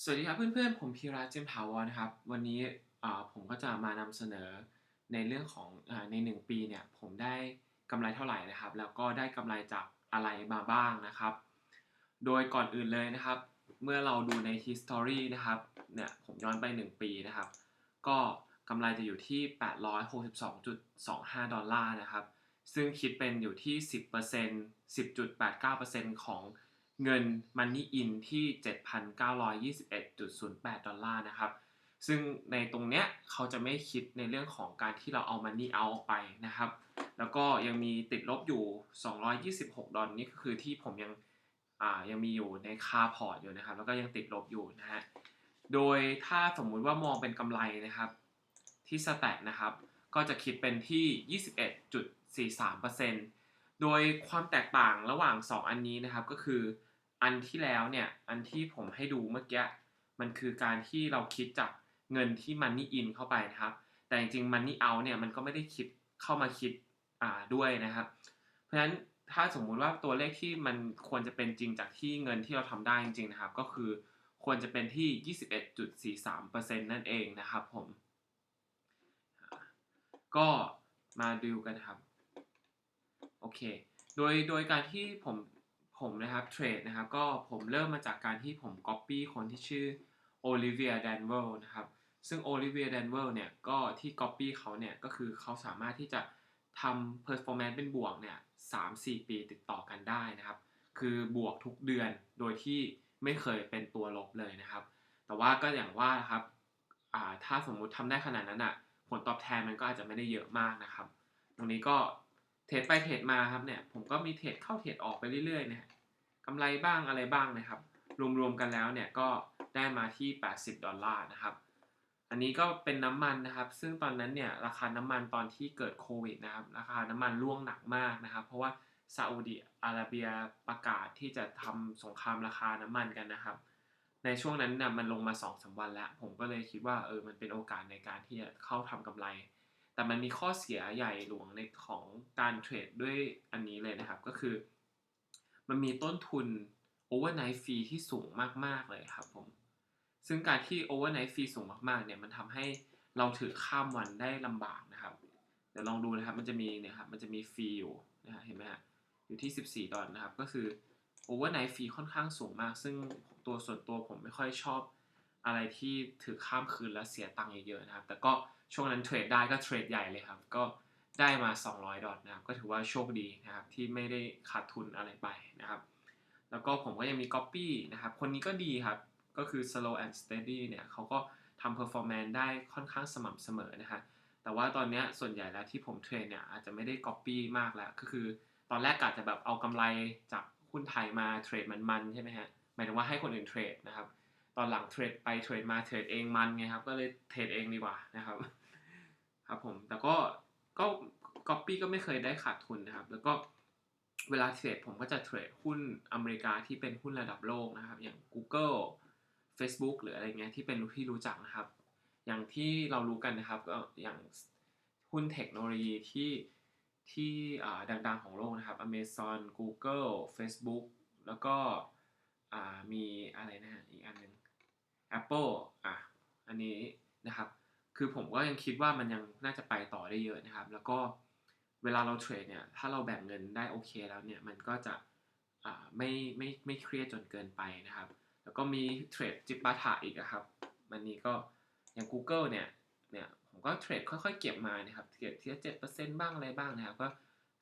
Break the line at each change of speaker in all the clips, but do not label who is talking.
สวัสดีครับเพื่อนๆ ผมพีระเจมส์ถาวรนะครับ วันนี้ผมก็จะมานำเสนอในเรื่องของอใน 1 ปีเนี่ยผมได้กำไรเท่าไหร่นะครับ แล้วก็ได้กำไรจากอะไรมาบ้างนะครับ โดยก่อนอื่นเลยนะครับ เมื่อเราดูใน history นะครับเนี่ยผมย้อนไป 1 ปีนะครับ ก็กำไรจะอยู่ที่ 862.25 ดอลลาร์นะครับ ซึ่งคิดเป็นอยู่ที่ 10% 10.89%ของ เงิน Money In ที่ 7,921.08 ดอลลาร์นะครับ ซึ่งในตรงเนี้ยเขาจะไม่คิดในเรื่องของการที่เราเอา Money Out ออกไปนะครับ แล้วก็ยังมีติดลบอยู่ 226 ดอลนี่ก็คือที่ผมยังอ่ายังมีอยู่ในคาพอร์ตอยู่นะครับ แล้วก็ยังติดลบอยู่นะฮะ โดยถ้าสมมุติว่ามองเป็นกำไรนะครับ ที่สแต็นะครับ ก็จะคิดเป็นที่ 21.43%โดยความแตกต่างระหว่าง 2 อันนี้นะครับก็คือ อันที่แล้วเนี่ยอันที่ผมให้ดูเมื่อกี้มันคือการที่เราคิดจากเงินที่ Money In เข้าไปนะครับ แต่จริงๆ Money Out เนี่ยมันก็ไม่ได้คิดเข้ามาคิดอ่าด้วยนะครับ เพราะฉะนั้นถ้าสมมุติว่าตัวเลขที่มันควรจะเป็นจริงจากที่เงินที่เราทำได้จริงๆนะครับ ก็คือควรจะเป็นที่ 21.43%นั่นเองนะครับผม ก็มาดูกันครับ โอเค โดยโดยการที่ผม ผมนะครับเทรดนะครับก็ผมเริ่มมาจากการที่ผม Copy คนที่ชื่อ Olivia Danwell นะครับซึ่ง Olivia Danwell เนี่ยก็ที่ Copy เขาเนี่ยก็คือเขาสามารถที่จะทำ performance เป็นบวกเนี่ย3-4ปีติดต่อกันได้นะครับ คือบวกทุกเดือนโดยที่ไม่เคยเป็นตัวลบเลยนะครับ แต่ว่าก็อย่างว่าครับถ้าสมมุติทำได้ขนาดนั้นอะผลตอบแทนมันก็อาจจะไม่ได้เยอะมากนะครับ ตรงนี้ก็เทรดไปเทรดมาครับเนี่ยผมก็มีเทรดเข้าเทรดออกไปเรื่อยๆนะ กำไรบ้างอะไรบ้างนะครับ รวมๆกันแล้วเนี่ยก็ได้มาที่ 80 ดอลลาร์นะครับ อันนี้ก็เป็นน้ำมันนะครับ ซึ่งตอนนั้นเนี่ยราคาน้ำมันตอนที่เกิดโควิดนะครับ ราคาน้ำมันร่วงหนักมากนะครับ เพราะว่าซาอุดิอาระเบียประกาศที่จะทำสงครามราคาน้ำมันกันนะครับ ในช่วงนั้นเนี่ยมันลงมา2อสวันแล้ว ผมก็เลยคิดว่าเออมันเป็นโอกาสในการที่จะเข้าทำกำไร แต่มันมีข้อเสียใหญ่หลวงในของการเทรดด้วยอันนี้เลยนะครับ ก็คือ มันมีต้นทุน overnight fee ที่สูงมาก ๆ เลยครับผม ซึ่งการที่ overnight fee สูงมาก ๆ เนี่ย มันทำให้เราถือข้ามวันได้ลำบากนะครับ เดี๋ยวลองดูนะครับ มันจะมีเนี่ยครับ มันจะมีฟรีอยู่นะฮะ เห็นไหมฮะ อยู่ที่ 14 ดอลลาร์นะครับ ก็คือ overnight fee ค่อนข้างสูงมาก ซึ่งตัวส่วนตัวผมไม่ค่อยชอบอะไรที่ถือข้ามคืนแล้วเสียตังค์เยอะๆนะครับ แต่ก็ช่วงนั้นเทรดได้ก็เทรดใหญ่เลยครับ ก็ ได้มา 200 ดอลลาร์นะครับ ก็ถือว่าโชคดีนะครับที่ไม่ได้ขาดทุนอะไรไปนะครับ แล้วก็ผมก็ยังมี Copy นะครับ คนนี้ก็ดีครับ ก็คือ slow and steady เนี่ยเขาก็ทำ performance ได้ค่อนข้างสม่ำเสมอนะฮะ แต่ว่าตอนนี้ส่วนใหญ่แล้วที่ผมเทรดเนี่ยอาจจะไม่ได้ Copy มากแล้ว ก็คือตอนแรกกะจะแบบเอากำไรจากหุ้นไทยมาเทรดมันๆใช่ไหมฮะ หมายถึงว่าให้คนอื่นเทรดนะครับ ตอนหลังเทรดไปเทรดมาเทรดเองมันไงครับ ก็เลยเทรดเองดีกว่านะครับ ครับผม แต่ก็ ก็ก๊อปปี้ก็ไม่เคยได้ขาดทุนนะครับ แล้วก็เวลาเทรดผมก็จะเทรดหุ้นอเมริกาที่เป็นหุ้นระดับโลกนะครับ อย่าง Google Facebook หรืออะไรเงี้ยที่เป็นที่รู้จักนะครับ อย่างที่เรารู้กันนะครับก็อย่างหุ้นเทคโนโลยีที่ที่ดังๆของโลกนะครับ Amazon Google Facebook แล้วก็มีอะไรนะอีกอันหนึ่ง Apple อะอันนี้นะครับ คือผมก็ยังคิดว่ามันยังน่าจะไปต่อได้เยอะนะครับ แล้วก็เวลาเราเทรดเนี่ย ถ้าเราแบ่งเงินได้โอเคแล้วเนี่ย มันก็จะไม่ไม่ไม่เครียดจนเกินไปนะครับ แล้วก็มีเทรดจิปาถะอีกครับ มันนี้ก็อย่าง Google เนี่ย เนี่ยผมก็เทรดค่อยๆเก็บมานะครับ เก็บทีละเจ็ดเปอร์เซ็นต์บ้างอะไรบ้างนะครับ ก็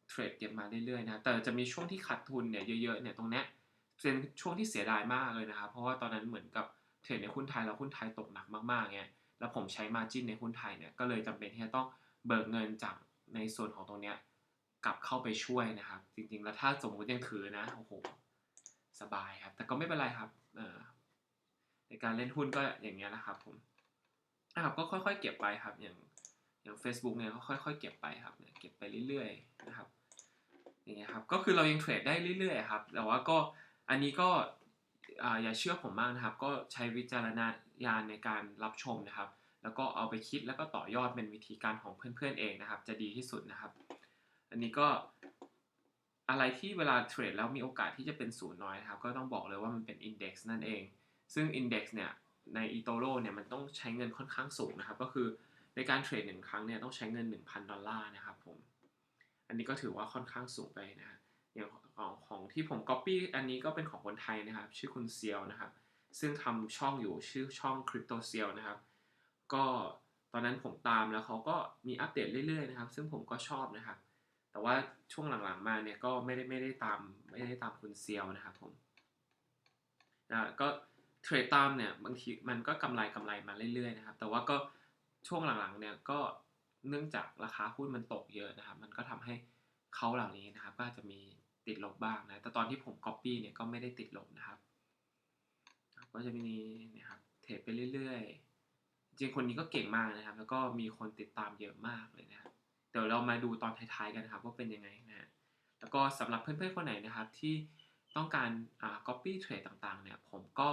เทรดเก็บมาเรื่อยๆนะ แต่จะมีช่วงที่ขาดทุนเนี่ยเยอะๆเนี่ยตรงเนี้ยเป็นช่วงที่เสียดายมากเลยนะครับ เพราะว่าตอนนั้นเหมือนกับเทรดในหุ้นไทยแล้วหุ้นไทยตกหนักมากๆไง แล้วผมใช้มาจิ้นในหุ้นไทยเนี่ยก็เลยจำเป็นที่จะต้องเบิกเงินจากในส่วนของตรงเนี้ยกลับเข้าไปช่วยนะครับ จริงๆ แล้วถ้าสมมติยังถือนะโอ้โหสบายครับ แต่ก็ไม่เป็นไรครับในการเล่นหุ้นก็อย่างเงี้ยนะครับผมนะครับก็ค่อยๆ เก็บไปครับอย่างอย่าง Facebook เนี่ยก็ค่อยๆ เก็บไปครับเนี่ยเก็บไปเรื่อยๆนะครับอย่างเงี้ยครับก็คือเรายังเทรดได้เรื่อยๆครับแต่ว่าก็อันนี้ก็อย่าเชื่อผมมากนะครับ ก็ใช้วิจารณ ญาณในการรับชมนะครับ แล้วก็เอาไปคิดแล้วก็ต่อยอดเป็นวิธีการของเพื่อนๆเองนะครับ จะดีที่สุดนะครับ อันนี้ก็อะไรที่เวลาเทรดแล้วมีโอกาสที่จะเป็นศูนย์น้อยนะครับ ก็ต้องบอกเลยว่ามันเป็นอินเด็กซ์นั่นเอง ซึ่ง Index เนี่ยใน eToro เนี่ยมันต้องใช้เงินค่อนข้างสูงนะครับ ก็คือในการเทรดหนึ่งครั้งเนี่ยต้องใช้เงิน 1,000 ดอลลาร์นะครับผม อันนี้ก็ถือว่าค่อนข้างสูงไปนะฮะอย่างของของที่ผม Copy อันนี้ก็เป็นของคนไทยนะครับ ชื่อคุณเซียวนะครับ ซึ่งทำช่องอยู่ชื่อช่อง Crypto s e a l นะครับ ก็ตอนนั้นผมตามแล้วเขาก็มีอัปเดตเรื่อยๆนะครับ ซึ่งผมก็ชอบนะครับ แต่ว่าช่วงหลังๆมาเนี่ยก็ไม่ได้ไม่ได้ตามไม่ได้ตามคุณเซียวนะครับผมนะก็เทรดตามเนี่ยบางทีมันก็กำไรกำไรมาเรื่อยๆนะครับ แต่ว่าก็ช่วงหลังๆเนี่ยก็เนื่องจากราคาหุ้นมันตกเยอะนะครับ มันก็ทำให้เขาเหล่านี้นะครับ ก็อาจจะมีติดลบบ้างนะ แต่ตอนที่ผม Copy เนี่ยก็ไม่ได้ติดลบนะครับ ก็จะมีนี่ยครับเทรดไปเรื่อยๆ จริงคนนี้ก็เก่งมากนะครับ แล้วก็มีคนติดตามเยอะมากเลยนะครับเดี๋ยวเรามาดูตอนท้ายๆกันนะครับ ว่าเป็นยังไงนะฮะแล้วก็สำหรับเพื่อนๆคนไหนนะครับที่ต้องการอ่า copy trade ต่างๆเนี่ยผมก็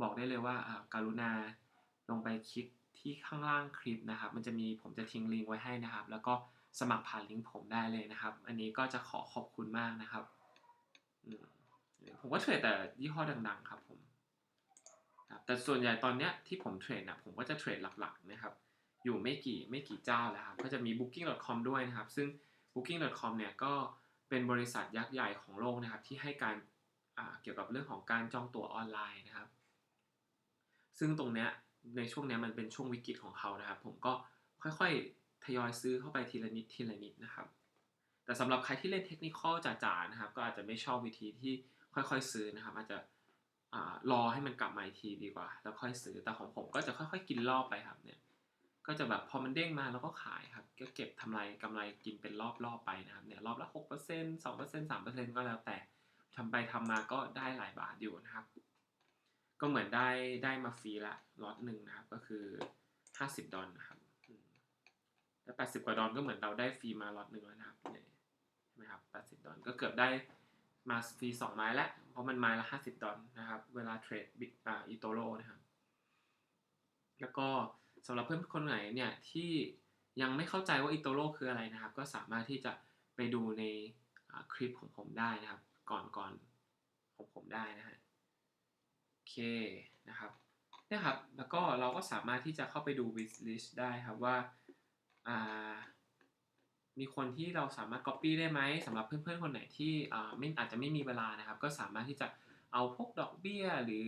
บอกได้เลยว่าอ่าการุณาลงไปคลิกที่ข้างล่างคลิปนะครับ มันจะมีผมจะทิ้งลิงก์ไว้ให้นะครับ แล้วก็สมัครผ่านลิงก์ผมได้เลยนะครับ อันนี้ก็จะขอขอบคุณมากนะครับผมก็เทรดแต่ยี่ห้อดังๆครับผม ครับแต่ส่วนใหญ่ตอนเนี้ยที่ผมเทรดนะผมก็จะเทรดหลักๆนะครับ อยู่ไม่กี่ไม่กี่เจ้าแล้วครับ ก็จะมี booking.com ด้วยนะครับ ซึ่ง booking.com เนี่ยก็เป็นบริษัทยักษ์ใหญ่ของโลกนะครับ ที่ให้การเกี่ยวกับเรื่องของการจองตั๋วออนไลน์นะครับ ซึ่งตรงเนี้ยในช่วงเนี้ยมันเป็นช่วงวิกฤตของเขานะครับ ผมก็ค่อยๆ ทยอยซื้อเข้าไปทีละนิดทีละนิดนะครับ แต่สำหรับใครที่เล่นเทคนิคจ๋าๆนะครับ ก็อาจจะไม่ชอบวิธีที่ค่อยๆ ซื้อนะครับ อาจจะ รอให้มันกลับมาอีกทีดีกว่า แล้วค่อยซื้อแต่ของผมก็จะค่อยๆ กินรอบไปครับเนี่ย ก็จะแบบพอมันเด้งมาแล้วก็ขายครับก็เก็บทำไรกำไรกินเป็นรอบๆไปนะครับเนี่ยรอบละหกเปอร์เซ็นต์สองเปอร์เซ็นต์สามเปอร์เซ็นต์ก็แล้วแต่ทำไปทำมาก็ได้หลายบาทอยู่นะครับ ก็เหมือนได้ได้มาฟรีละล็อตหนึ่งนะครับ ก็คือห้าสิบดอลนะครับแล้วแปดสิบกว่าดอลก็เหมือนเราได้ฟรีมาล็อตหนึ่งแล้วนะครับเนี่ยใช่ไหมครับแปดสิบดอลก็เกือบได้ มาฟรีสองไม้แล้วเพราะมันไม้ละห้าสิบดอลนะครับ เวลาเทรดบิ๊กอ่าอีโตโรนะครับ แล้วก็สำหรับเพื่อนคนไหนเนี่ยที่ยังไม่เข้าใจว่าอิโตโรคืออะไรนะครับ ก็สามารถที่จะไปดูในคลิปของผมได้นะครับ ก่อนก่อนของผมได้นะฮะโอเคนะครับเนี่ยครับ แล้วก็เราก็สามารถที่จะเข้าไปดู wish list ได้ครับว่า มีคนที่เราสามารถ copy ได้ไหมสำหรับเพื่อนๆ คนไหนที่ไม่อาจจะไม่มีเวลานะครับ ก็สามารถที่จะเอาพวกดอกเบี้ยหรือ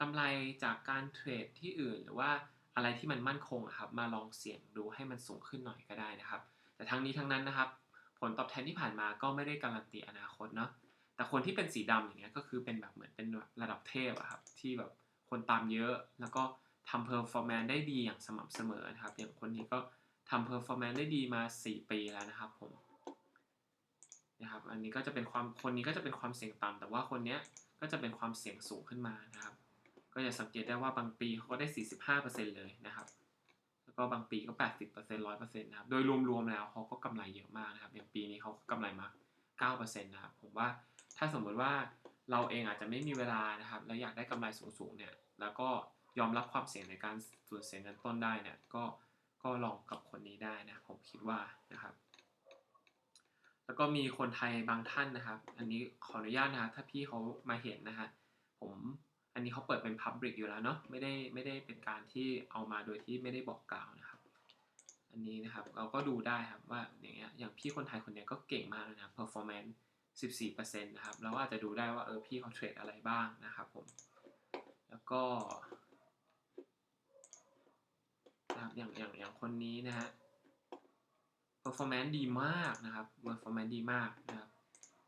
กำไรจากการเทรดที่อื่น หรือว่าอะไรที่มันมั่นคงครับมาลองเสี่ยงดูให้มันสูงขึ้นหน่อยก็ได้นะครับ แต่ทั้งนี้ทั้งนั้นนะครับ ผลตอบแทนที่ผ่านมาก็ไม่ได้การันตีอนาคตเนาะแต่คนที่เป็นสีดำอย่างเงี้ยก็คือเป็นแบบเหมือนเป็นระดับเทพอะครับที่แบบคนตามเยอะแล้วก็ทำเพอร์ฟอร์แมนได้ดีอย่างสม่ำเสมอนะครับ อย่างคนนี้ก็ ทำเพอร์ฟอร์แมนซ์ได้ดีมา 4 ปีแล้วนะครับผมนะครับ อันนี้ก็จะเป็นความคนนี้ก็จะเป็นความเสี่ยงต่ำแต่ว่าคนเนี้ยก็จะเป็นความเสี่ยงสูงขึ้นมานะครับ ก็จะสังเกตได้ว่าบางปีเขาก็ได้ 45%เลยนะครับ แล้วก็บางปีก็ 80% 100%นะครับ โดยรวมๆแล้วเขาก็กำไรเยอะมากนะครับ อย่างปีนี้เขากำไรมา 9%นะครับ ผมว่าถ้าสมมติว่าเราเองอาจจะไม่มีเวลานะครับ แล้วอยากได้กำไรสูงๆเนี่ย แล้วก็ยอมรับความเสี่ยงในการสูญเสียเงินต้นได้เนี่ย ก็ ก็ลองกับคนนี้ได้นะผมคิดว่านะครับ แล้วก็มีคนไทยบางท่านนะครับ อันนี้ขออนุญาตนะถ้าพี่เขามาเห็นนะฮะผมอันนี้เขาเปิดเป็น Public อยู่แล้วเนาะไม่ได้ไม่ได้เป็นการที่เอามาโดยที่ไม่ได้บอกกล่าวนะครับ อันนี้นะครับเราก็ดูได้ครับว่าอย่างเงี้ยอย่างพี่คนไทยคนนี้ก็เก่งมากเลยนะ performance 14%นะครับเราก็อาจจะดูได้ว่าเออพี่เขาเทรดอะไรบ้างนะครับผมแล้วก็ นะครับอย่างอย่างอย่างคนนี้นะฮะ performance ดีมากนะครับ performance ดีมากนะครับ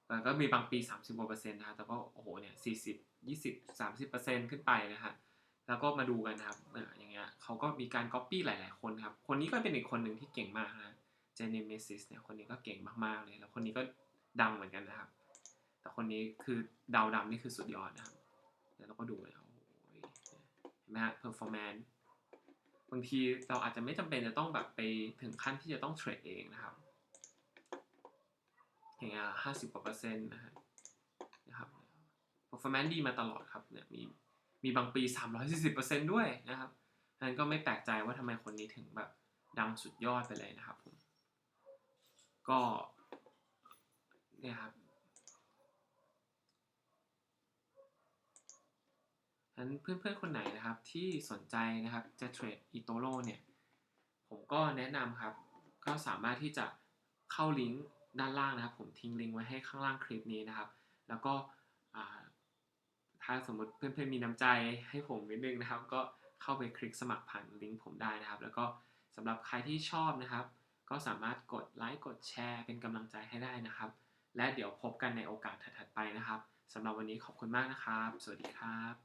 แต่ก็มีบางปี 30กว่าเปอร์เซ็นต์นะครับแต่ก็โอ้โหเนี่ย40 20 30ขึ้นไปนะฮะแล้วก็มาดูกันนะครับอย่างเงี้ยเขาก็มีการ copy หลาย ๆ คนครับ คนนี้ก็เป็นอีกคนหนึ่งที่เก่งมากนะ Genesis เนี่ยคนนี้ก็เก่งมาก ๆ เลย แล้วคนนี้ก็ดังเหมือนกันนะครับ แต่คนนี้คือดาวดำนี่คือสุดยอดนะครับแล้วเราก็ดูเลยโอ้ยเห็นไหมฮะ performance บางทีเราอาจจะไม่จำเป็นจะต้องแบบไปถึงขั้นที่จะต้องเทรดเองนะครับ อย่างเงี้ยห้าสิบกว่าเปอร์เซ็นต์นะครับนะครับ performance ดีมาตลอดครับเนี่ยมีมีบางปี 340%ด้วยนะครับนั้นก็ไม่แปลกใจว่าทำไมคนนี้ถึงแบบดังสุดยอดไปเลยนะครับผม ก็เนี่ยครับ นั้นเพื่อนๆคนไหนนะครับที่สนใจนะครับจะเทรดอีโตโรเนี่ยผมก็แนะนำครับ ก็สามารถที่จะเข้าลิงก์ด้านล่างนะครับ ผมทิ้งลิงก์ไว้ให้ข้างล่างคลิปนี้นะครับ แล้วก็ถ้าสมมติเพื่อนๆมีน้ำใจให้ผมนิดนึงนะครับ ก็เข้าไปคลิกสมัครผ่านลิงก์ผมได้นะครับ แล้วก็สำหรับใครที่ชอบนะครับ ก็สามารถกดไลค์กดแชร์เป็นกำลังใจให้ได้นะครับ และเดี๋ยวพบกันในโอกาสถัดๆไปนะครับสำหรับวันนี้ขอบคุณมากนะครับ สวัสดีครับ